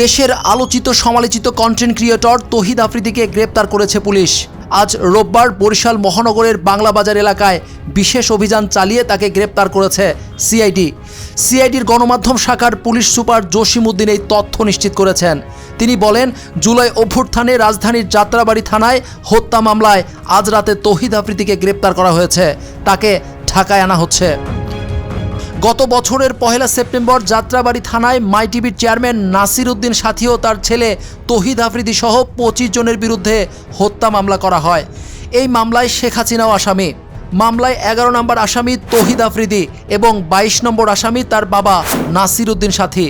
দেশের আলোচিত, সমালোচিত কন্টেন্ট ক্রিয়েটর তহিদ আফ্রিদিকে গ্রেপ্তার করেছে পুলিশ। আজ রোববার বরিশাল মহানগরের বাংলাবাজার এলাকায় বিশেষ অভিযান চালিয়ে তাকে গ্রেপ্তার করেছে সিআইডি সিআইডির গণমাধ্যম শাখার পুলিশ সুপার জসিমউদ্দিন এই তথ্য নিশ্চিত করেছেন। তিনি বলেন, জুলাই অভ্যুত্থানে রাজধানীর যাত্রাবাড়ি থানায় হত্যা মামলায় আজ রাতে তহিদ আফ্রিদিকে গ্রেপ্তার করা হয়েছে। তাকে ঢাকায় আনা হচ্ছে। গত বছরের পহেলা সেপ্টেম্বর যাত্রাবাড়ি থানায় মাই টিভির চেয়ারম্যান নাসির উদ্দিন সাথী ও তার ছেলে তহিদ আফ্রিদি সহ পঁচিশ জনের বিরুদ্ধে হত্যা মামলা করা হয়। এই মামলায় শেখ হাসিনাও আসামি। মামলায় এগারো নম্বর আসামি তহিদ আফ্রিদি এবং বাইশ নম্বর আসামি তার বাবা নাসির উদ্দিন সাথী।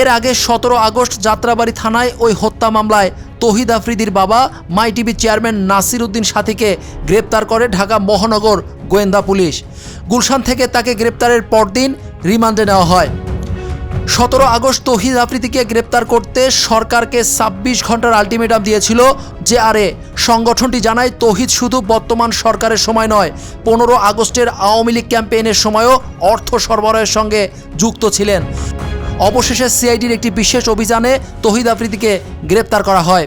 এর আগে সতেরো আগস্ট যাত্রাবাড়ি থানায় ওই হত্যা মামলায় তহিদ আফ্রিদির বাবা my TV chairman Nasir Uddin সাথীকে গ্রেপ্তার করে ঢাকা মহানগর গোয়েন্দা পুলিশ। গুলশান থেকে তাকে গ্রেপ্তারের পরদিন রিমান্ডে নেওয়া হয়। সতেরো আগস্ট তহিদ আফ্রিদিকে গ্রেপ্তার করতে সরকারকে ছাব্বিশ ঘণ্টার আলটিমেটাম দিয়েছিল যে আরে সংগঠনটি জানায়, তহিদ শুধু বর্তমান সরকারের সময় নয়, পনেরো আগস্টের আওয়ামী লীগ ক্যাম্পেইনের সময়ও অর্থ সরবরাহের সঙ্গে যুক্ত ছিলেন। অবশেষে সিআইডির একটি বিশেষ অভিযানে তহিদ আফ্রিদিকে গ্রেপ্তার করা হয়।